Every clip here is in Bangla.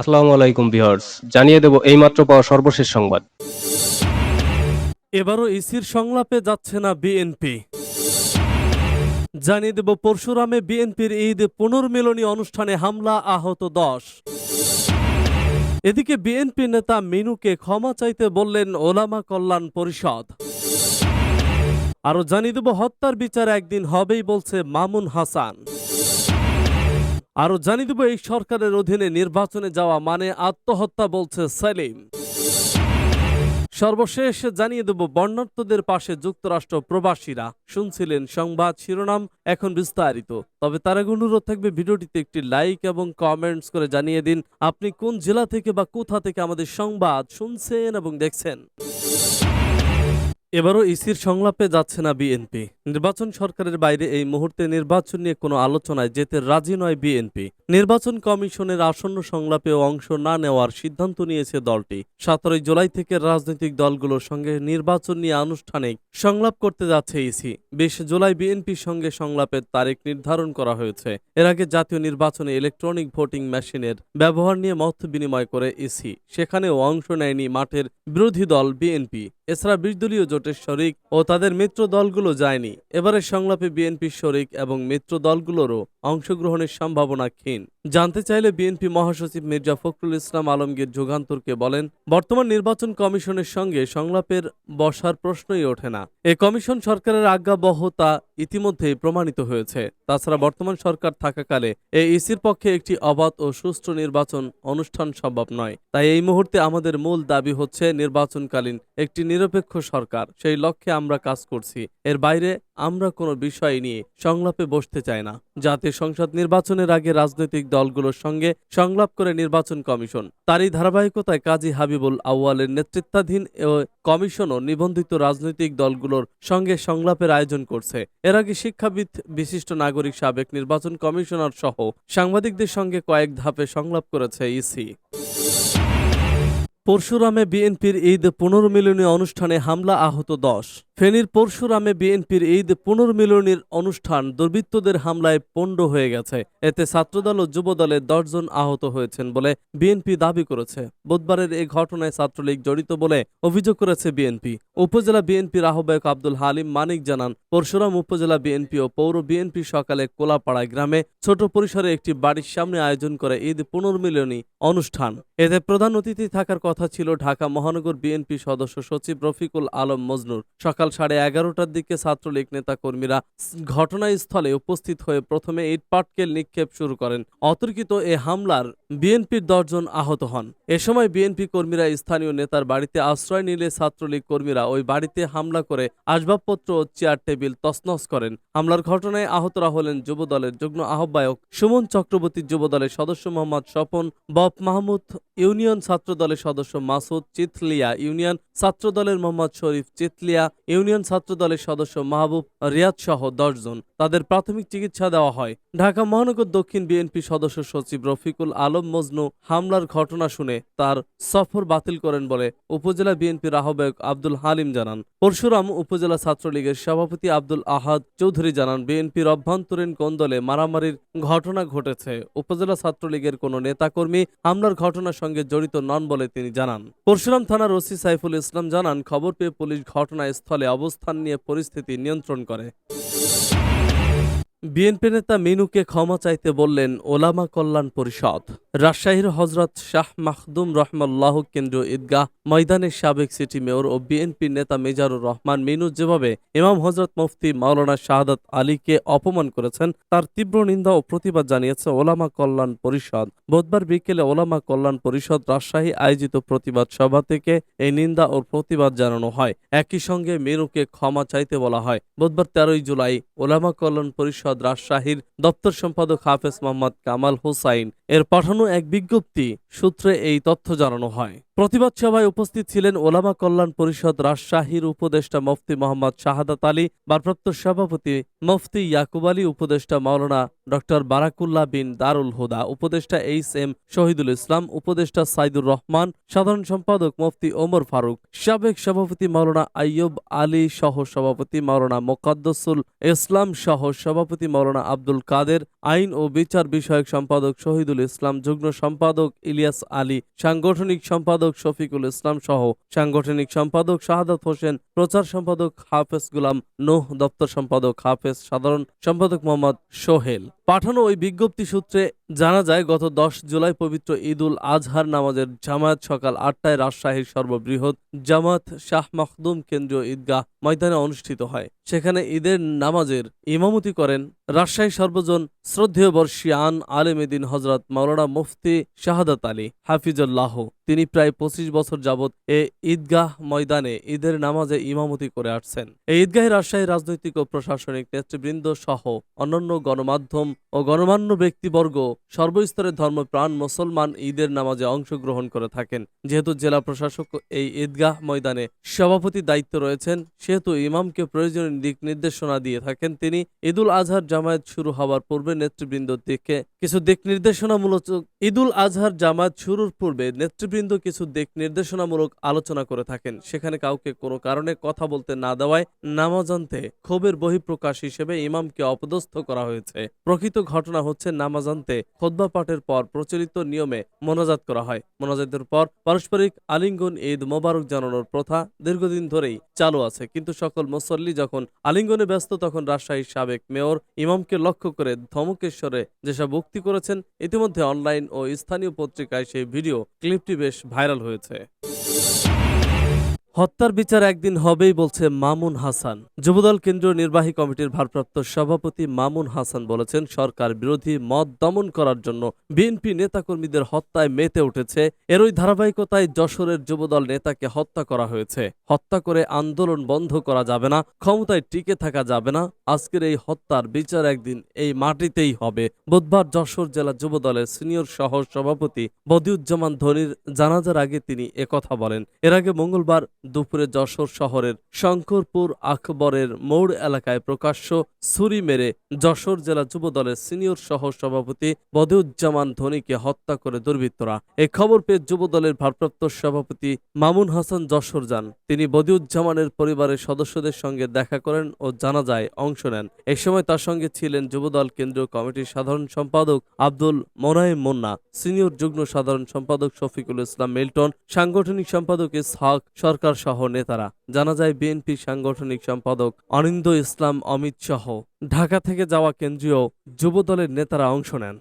আসসালামু আলাইকুম ভিউয়ার্স, জানিয়ে দেব এইমাত্র পাওয়া সর্বশেষ সংবাদ। এবারও ইসির সংলাপে যাচ্ছে না বিএনপি। জানিয়ে দেব পরশুরামে বিএনপির ঈদ পুনর্মিলনী অনুষ্ঠানে হামলা, আহত দশ। এদিকে বিএনপি নেতা মিনুকে ক্ষমা চাইতে বললেন ওলামা কল্যাণ পরিষদ। আরও জানিয়ে দেব হত্যার বিচার একদিন হবেই বলছে মামুন হাসান। আরও জানিয়ে দেব, এই সরকারের অধীনে নির্বাচনে যাওয়া মানে আত্মহত্যা বলছে সেলিম সর্বশেষ জানিয়ে দেব বর্ণার্থদের পাশে যুক্তরাষ্ট্র প্রবাসীরা শুনছিলেন সংবাদ শিরোনাম, এখন বিস্তারিত। তবে তার অনুরোধ থাকবে, ভিডিওটিতে একটি লাইক এবং কমেন্টস করে জানিয়ে দিন, আপনি কোন জেলা থেকে বা কোথা থেকে আমাদের সংবাদ শুনছেন এবং দেখছেন। এবারও ইসির সংলাপে যাচ্ছে না বিএনপি। নির্বাচন সরকারের বাইরে এই মুহূর্তে নির্বাচন নিয়ে কোনো আলোচনায় যেতে রাজি নয় বিএনপি। নির্বাচন কমিশনের আসন্ন সংলাপেও অংশ না নেওয়ার সিদ্ধান্ত নিয়েছে দলটি। সতেরোই জুলাই থেকে রাজনৈতিক দলগুলোর সঙ্গে নির্বাচন নিয়ে আনুষ্ঠানিক সংলাপ করতে যাচ্ছে ইসি। বিশ জুলাই বিএনপির সঙ্গে সংলাপের তারিখ নির্ধারণ করা হয়েছে। এর আগে জাতীয় নির্বাচনে ইলেকট্রনিক ভোটিং মেশিনের ব্যবহার নিয়ে মত বিনিময় করে ইসি। সেখানেও অংশ নেয়নি মাঠের বিরোধী দল বিএনপি। এছাড়া বিশ দলীয় জোটের শরিক ও তাদের মিত্র দলগুলো যায়নি। এবারের সংলাপে বিএনপির শরিক এবং মিত্র দলগুলোরও অংশগ্রহণের সম্ভাবনা ক্ষীণ। জানতে চাইলে বিএনপি মহাসচিব মির্জা ফখরুল ইসলাম আলমগীর যুগান্তরকে বলেন, বর্তমান নির্বাচন কমিশনের সঙ্গে সংলাপের বসার প্রশ্নই ওঠে না। এ কমিশন সরকারের আজ্ঞাবহতা ইতিমধ্যেই প্রমাণিত হয়েছে। তাছাড়া বর্তমান সরকার থাকাকালে এই ইসির পক্ষে একটি অবাধ ও সুষ্ঠু নির্বাচন অনুষ্ঠান সম্ভব নয়। তাই এই মুহূর্তে আমাদের মূল দাবি হচ্ছে নির্বাচনকালীন একটি নিরপেক্ষ সরকার। সেই লক্ষ্যে আমরা কাজ করছি। এর বাইরে আমরা কোনো বিষয় নিয়ে সংলাপে বসতে চাই না। জাতীয় সংসদ নির্বাচনের আগে রাজনৈতিক দলগুলোর সঙ্গে সংলাপ করে নির্বাচন কমিশন, তারই ধারাবাহিকতায় কাজী হাবিবুল আউয়ালের নেতৃত্বাধীন কমিশনও নিবন্ধিত রাজনৈতিক দলগুলোর সঙ্গে সংলাপের আয়োজন করছে। এর আগে শিক্ষাবিদ, বিশিষ্ট নাগরিক সাবেক নির্বাচন কমিশনার সহ সাংবাদিকদের সঙ্গে কয়েক ধাপে সংলাপ করেছে ইসি। পরশুরামে বিএনপির ঈদ পুনর্মিলনী অনুষ্ঠানে হামলা আহত দশ। ফেনীর পরশুরামে বিএনপির ঈদ পুনর্মিলনীর অনুষ্ঠান, দুর্বৃত্তদের হামলায় পণ্ড হয়ে গেছে। এতে ছাত্রদল ও যুবদলের দশজন আহত হয়েছেন বলে বিএনপি দাবি করেছে। বুধবারের এই ঘটনায় ছাত্রলীগ জড়িত বলে অভিযোগ করেছে বিএনপি। উপজেলা বিএনপির আহ্বায়ক আব্দুল হালিম মানিক জানান, পরশুরাম উপজেলা বিএনপি ও পৌর বিএনপি সকালে কোলাপাড়া গ্রামে ছোট পরিসরে একটি বাড়ির সামনে আয়োজন করে ঈদ পুনর্মিলনী অনুষ্ঠান। এতে প্রধান অতিথি থাকার কথা ছিল ঢাকা মহানগর বিএনপি সদস্য সচিব রফিকুল আলম মজনুর। সকাল সাড়ে এগারোটার দিকে ছাত্রলীগ নেতা কর্মীরা ঘটনাস্থলে উপস্থিত হয়ে প্রথমে ইট পাটকেল নিক্ষেপ শুরু করেন। অতর্কিত এ হামলার বিএনপির দশজন আহত হন। এ সময় বিএনপি কর্মীরা স্থানীয় নেতার বাড়িতে আশ্রয় নিলে ছাত্রলীগ কর্মীরা ওই বাড়িতে হামলা করে আসবাবপত্র ও চেয়ার টেবিল তছনছ করেন। হামলার ঘটনায় আহতরা হলেন যুবদলের যুগ্ম আহ্বায়ক সুমন চক্রবর্তী যুবদলের সদস্য মোহাম্মদ স্বপন বপ মাহমুদ, ইউনিয়ন ছাত্র দলের সদস্য মাসুদ চিতলিয়া, ইউনিয়ন ছাত্র দলের মোহাম্মদ শরীফ চিতলিয়া ইউনিয়ন ছাত্র দলের সদস্য মাহবুব রিয়াদ সহ দশজন তাদের প্রাথমিক চিকিৎসা দেওয়া হয়। ঢাকা মহানগর দক্ষিণ বিএনপি সদস্য সচিব রফিকুল আলম মজনু হামলার ঘটনা শুনে তার সফর বাতিল করেন বলে উপজেলা বিএনপির আহ্বায়ক আব্দুল হালিম জানান। পরশুরাম উপজেলা ছাত্রলীগের সভাপতি আব্দুল আহাদ চৌধুরী জানান, বিএনপির অভ্যন্তরীণ কোন্দলে মারামারির ঘটনা ঘটেছে। উপজেলা ছাত্রলীগের কোনো নেতাকর্মী হামলার ঘটনার সঙ্গে জড়িত নন বলে তিনি জানান। পরশুরাম থানার ওসি সাইফুল ইসলাম জানান, খবর পেয়ে পুলিশ ঘটনাস্থলে অবস্থান নিয়ে পরিস্থিতি নিয়ন্ত্রণ করে। বিএনপি নেতা মিনুকে ক্ষমা চাইতে বললেন ওলামা কল্যাণ পরিষদ। রাজশাহীর হজরত শাহ মাহদুম রহমাল্লাহ কেন্দ্রীয় ঈদগাহ ময়দানের সাবেক সিটি মেয়র ও বিএনপি নেতা মেজারুর রহমান মিনু যেভাবে ইমাম হজরত মুফতি মাওলানা শাহাদাত আলীকে অপমান করেছেন, তার তীব্র নিন্দা ও প্রতিবাদ জানিয়েছে ওলামা কল্যাণ পরিষদ। বুধবার বিকেলে ওলামা কল্যাণ পরিষদ রাজশাহী আয়োজিত প্রতিবাদ সভা থেকে এই নিন্দা ও প্রতিবাদ জানানো হয়। একই সঙ্গে মিনুকে ক্ষমা চাইতে বলা হয়। বুধবার তেরোই জুলাই ওলামা কল্যাণ পরিষদ রাজশাহীর দপ্তর সম্পাদক হাফেজ মোহাম্মদ কামাল হোসাইন। এর পাঠানো এক বিজ্ঞপ্তি সূত্রে এই তথ্য জানানো হয়। প্রতিবাদ সভায় উপস্থিত ছিলেন ওলামা কল্যাণ পরিষদ রাজশাহীর উপদেষ্টা মুফতি মোহাম্মদ শাহাদাত আলী, ভারপ্রাপ্ত সভাপতি মুফতি ইয়াকুব আলী, উপদেষ্টা মাওলানা ডক্টর বারাকুল্লাহ বিন দারুল হুদা, উপদেষ্টা এইচ এম শহীদুল ইসলাম, উপদেষ্টা সাইদুর রহমান, সাধারণ সম্পাদক মুফতি ওমর ফারুক, সাবেক সভাপতি মাওলানা আইয়ুব আলী সহ সভাপতি মাওলানা মোকাদ্দসুল ইসলাম সহ সভাপতি সভাপতি মাওলানা আব্দুল কাদের, আইন ও বিচার বিষয়ক সম্পাদক শহীদুল ইসলাম, যুগ্ম সম্পাদক ইলিয়াস আলী, সাংগঠনিক সম্পাদক শফিকুল ইসলাম সহ সাংগঠনিক সম্পাদক শাহাদাত হোসেন, প্রচার সম্পাদক হাফেজ গুলাম, নোহ দপ্তর সম্পাদক হাফেজ সাধারণ সম্পাদক মোহাম্মদ সোহেল। পাঠানো ওই বিজ্ঞপ্তি সূত্রে জানা যায়, গত দশ জুলাই পবিত্র ঈদ উল আজহার নামাজের জামায়াত সকাল আটটায় রাজশাহীর সর্ববৃহৎ জামাত শাহ মখদুম কেন্দ্রীয় ঈদগাহ ময়দানে অনুষ্ঠিত হয়। সেখানে ঈদের নামাজের ইমামতি করেন রাজশাহী সর্বজন শ্রদ্ধেয় বর্ষিয়ান আলেমেদিন হজরত মাওলানা মুফতি শাহাদাত আলী হাফিজুল্লাহ। তিনি প্রায় পঁচিশ বছর যাবৎ এ ঈদগাহ ময়দানে ঈদের নামাজে ইমামতি করে আসছেন। এই ঈদগাহে রাজশাহী রাজনৈতিক ও প্রশাসনিক নেতৃবৃন্দ সহ অন্যান্য গণমাধ্যম ও গণমান্য ব্যক্তিবর্গ সর্বস্তরের ধর্মপ্রাণ মুসলমান ঈদের নামাজে অংশগ্রহণ করে থাকেন। যেহেতু জেলা প্রশাসক এই ঈদগাহ ময়দানে সভাপতি দায়িত্ব রয়েছেন, সেহেতু ইমামকে প্রয়োজনীয় দিক নির্দেশনা দিয়ে থাকেন তিনি। ঈদুল আজহার জামায়াত শুরু হওয়ার পূর্বে নেতৃবৃন্দ দিকে কিছু দিক নির্দেশনামূলক ঈদুল আজহার জামায়াত শুরুর পূর্বে নেতৃবৃন্দ কিছু দিক নির্দেশনামূলক আলোচনা করে থাকেন। সেখানে কাউকে কোনো কারণে কথা বলতে না দেওয়ায় নামাজান্তে ক্ষোভের বহিঃপ্রকাশ হিসেবে ইমামকে অপদস্থ করা হয়েছে। প্রকৃত ঘটনা হচ্ছে নামাজান্তে খোদবা পাঠের পর প্রচলিত নিয়মে মোনাজাত করা হয়। মোনাজাতের পর পারস্পরিক আলিঙ্গন ঈদ মোবারক জানানোর প্রথা দীর্ঘদিন ধরেই চালু আছে। কিন্তু সকল মুসল্লি যখন আলিঙ্গনে ব্যস্ত, তখন রাজশাহীর সাবেক মেয়র ইমামকে লক্ষ্য করে ধমকেশ্বরে যেসব উক্তি করেছেন, ইতিমধ্যে অনলাইন ও স্থানীয় পত্রিকায় সেই ভিডিও, ক্লিপটি বেশ ভাইরাল হয়েছে। হত্যার বিচার একদিন হবেই বলছে মামুন হাসান। যুবদল কেন্দ্রীয় নির্বাহী কমিটির ভারপ্রাপ্ত সভাপতি মামুন হাসান বলেছেন, সরকার বিরোধী মত দমন করার জন্য বিএনপি নেতাকর্মীদের হত্যায় মেতে উঠেছে। এরই ধারাবাহিকতায় যশোরের যুবদল নেতাকে হত্যা করা হয়েছে। হত্যা করে আন্দোলন বন্ধ করা যাবে না, ক্ষমতায় টিকে থাকা যাবে না। আজকের এই হত্যার বিচার একদিন এই মাটিতেই হবে। বুধবার যশোর জেলা যুবদলের সিনিয়র সহ সভাপতি বদিউজ্জামান ধনির জানাজার আগে তিনি একথা বলেন। এর আগে মঙ্গলবার দুপুরে যশোর শহরের শঙ্করপুর আকবরের মোড় এলাকায় প্রকাশ্য ছুরি মেরে যশোর জেলা যুবদলের সিনিয়র সহ সভাপতি বদিউজ্জামান ধনীকে হত্যা করে দুর্বৃত্তরা। এ খবর পেয়ে যুবদলের ভারপ্রাপ্ত সভাপতি মামুন হাসান যশোর যান। তিনি বদিউজ্জামানের পরিবারের সদস্যদের সঙ্গে দেখা করেন ও জানাজায় অংশ নেন। এই সময় তার সঙ্গে ছিলেন যুবদল কেন্দ্রীয় কমিটির সাধারণ সম্পাদক আব্দুল মোনায়েম মোন্না, সিনিয়র যুগ্ম সাধারণ সম্পাদক শফিকুল ইসলাম মিল্টন, সাংগঠনিক সম্পাদক ইসহাক সরকার সহ নেতারা। জানা যায়, বিএনপি সাংগঠনিক সম্পাদক অনিন্দ ইসলাম অমিত সহ ঢাকা থেকে যাওয়া কেন্দ্রীয় যুবদলের নেতারা অংশ নেন।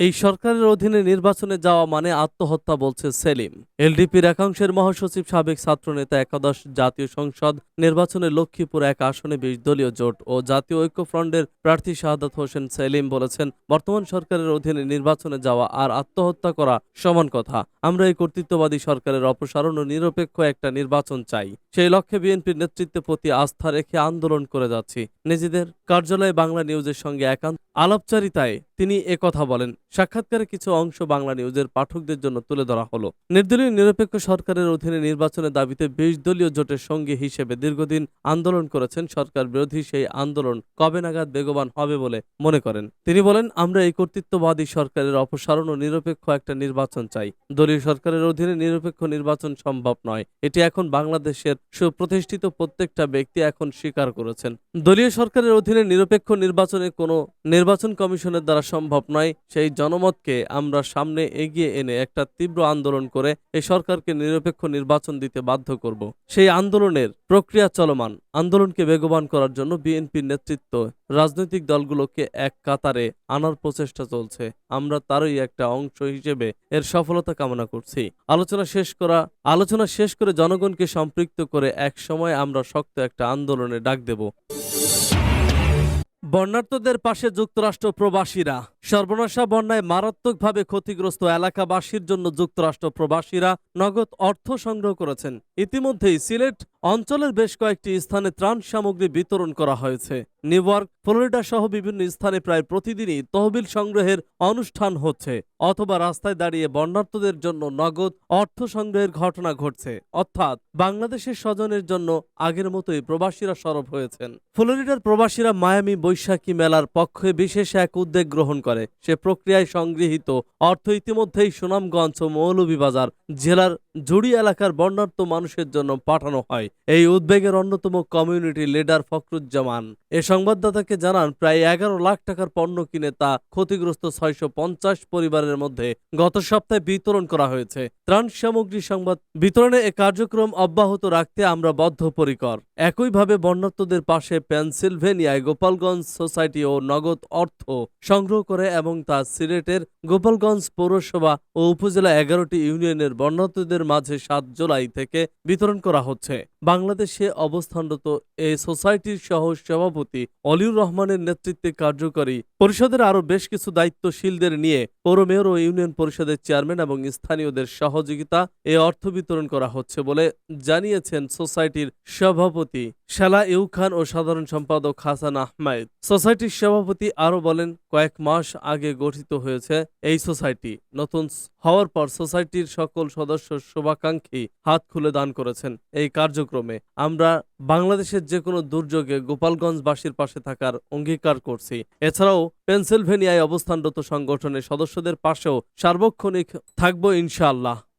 এই সরকারের অধীনে নির্বাচনে যাওয়া মানে আত্মহত্যা বলছে সেলিম। এলডিপির একাংশের মহাসচিব সাবেক ছাত্রনেতা একাদশ জাতীয় সংসদ নির্বাচনে লক্ষ্মীপুর এক আসনে বিশ দলীয় জোট ও জাতীয় ঐক্যফ্রন্টের প্রার্থী শাহাদাত হোসেন সেলিম বলেছেন, বর্তমান সরকারের অধীনে নির্বাচনে যাওয়া আর আত্মহত্যা করা সমান কথা। আমরা এই কর্তৃত্ববাদী সরকারের অপসারণ ও নিরপেক্ষ একটা নির্বাচন চাই। সেই লক্ষ্যে বিএনপির নেতৃত্বের প্রতি আস্থা রেখে আন্দোলন করে যাচ্ছি। নিজেদের কার্যালয়ে বাংলা নিউজের সঙ্গে একান্ত আলাপচারিতায় তিনি একথা বলেন সাক্ষাৎকারে কিছু অংশ বাংলা নিউজের পাঠকদের জন্য তুলে ধরা হলো। নির্দলীয় নিরপেক্ষ সরকারের অধীনে নির্বাচনের দাবিতে বিশ দলীয় জোটের সঙ্গী হিসেবে দীর্ঘদিন আন্দোলন করেছেন সরকার বিরোধী সেই আন্দোলন কবে নাগাদ বেগবান হবে বলে মনে করেন। তিনি বলেন, আমরা এই কর্তৃত্ববাদী সরকারের অপসারণ ও নিরপেক্ষ একটা নির্বাচন চাই। দলীয় সরকারের অধীনে নিরপেক্ষ নির্বাচন সম্ভব নয়। এটি এখন বাংলাদেশের সুপ্রতিষ্ঠিত প্রত্যেকটা ব্যক্তি এখন স্বীকার করেছেন। দলীয় সরকারের অধীনে নিরপেক্ষ নির্বাচনে কোনো নির্বাচন কমিশনের দ্বারা সম্ভব নয়, সেই জনমতকে আমরা সামনে এগিয়ে এনে একটা তীব্র আন্দোলন করে এই সরকারকে নিরপেক্ষ নির্বাচন দিতে বাধ্য করব। সেই আন্দোলনের প্রক্রিয়া চলমান। আন্দোলনকে বেগবান করার জন্য বিএনপির নেতৃত্ব রাজনৈতিক দলগুলোকে এক কাতারে আনার প্রচেষ্টা চলছে। আমরা তারই একটা অংশ হিসেবে এর সফলতা কামনা করছি। আলোচনা শেষ করা, আলোচনা শেষ করে জনগণকে সম্পৃক্ত করে এক সময় আমরা শক্ত একটা আন্দোলনে ডাক দেব। বন্যার্তদের পাশে যুক্তরাষ্ট্র প্রবাসীরা। সর্বনাশা বন্যায় মারাত্মকভাবে ক্ষতিগ্রস্ত এলাকাবাসীর জন্য যুক্তরাষ্ট্র প্রবাসীরা নগদ অর্থ সংগ্রহ করেছেন। ইতিমধ্যেই সিলেট অঞ্চলের বেশ কয়েকটি স্থানে ত্রাণ সামগ্রী বিতরণ করা হয়েছে। নিউ ইয়র্ক, ফ্লোরিডা সহ বিভিন্ন স্থানে প্রায় প্রতিদিনই তহবিল সংগ্রহের অনুষ্ঠান হচ্ছে, অথবা রাস্তায় দাঁড়িয়ে বন্যার্তদের জন্য নগদ অর্থ সংগ্রহের ঘটনা ঘটছে। অর্থাৎ, বাংলাদেশের স্বজনের জন্য আগের মতোই প্রবাসীরা সরব হয়েছেন। ফ্লোরিডার প্রবাসীরা মায়ামি বৈশাখী মেলার পক্ষে বিশেষ এক উদ্যোগ গ্রহণ করে। সে প্রক্রিয়ায় সংগৃহীত অর্থ ইতিমধ্যেই সুনামগঞ্জ ও মৌলভীবাজার জেলার জুড়ি এলাকার বন্যার্ত মানুষের জন্য পাঠানো হয়। এই উদ্বেগের অন্যতম কমিউনিটি লিডার ফখরুজ্জামান। এ সংবাদদাতাকে জানান, প্রায় এগারো লাখ টাকার পণ্য কিনে তা ক্ষতিগ্রস্ত ছয়শো পঞ্চাশ পরিবারের মধ্যে গত সপ্তাহে বিতরণ করা হয়েছে। ত্রাণ সামগ্রী সংবাদ, বিতরণে এ কার্যক্রম অব্যাহত রাখতে আমরা বদ্ধপরিকর। একইভাবে বন্যার্তদের পাশে পেনসিলভেনিয়ায় গোপালগঞ্জ সোসাইটি ও নগদ অর্থ সংগ্রহ করে এবং তা সিলেটের গোপালগঞ্জ পৌরসভা ও উপজেলা এগারোটি ইউনিয়নের বন্যার্তদের মাঝে সাত জুলাই থেকে বিতরণ করা হচ্ছে। বাংলাদেশে অবস্থানরত এই সোসাইটির সহ সভাপতি অলিউর রহমানের নেতৃত্বে কার্যকরী পরিষদের আরও বেশ কিছু দায়িত্বশীলদের নিয়ে পৌর মেয়র ও ইউনিয়ন পরিষদের চেয়ারম্যান এবং স্থানীয়দের সহযোগিতা এ অর্থ বিতরণ করা হচ্ছে বলে জানিয়েছেন সোসাইটির সভাপতি শালা ইউ খান ও সাধারণ সম্পাদক হাসান আহমেদ। সোসাইটির সভাপতি আরও বলেন, কয়েক মাস আগে গঠিত হয়েছে এই সোসাইটি। নতুন হওয়ার পর সোসাইটির সকল সদস্য শুভাকাঙ্ক্ষী হাত খুলে দান করেছেন। এই কার্যক্রমে আমরা বাংলাদেশের যে কোনো দুর্যোগে গোপালগঞ্জবাসীর পাশে থাকার অঙ্গীকার করছি। এছাড়াও পেনসিলভেনিয়ায় অবস্থানরত সংগঠনের সদস্যদের পাশেও সার্বক্ষণিক থাকব ইনশাআল্লাহ।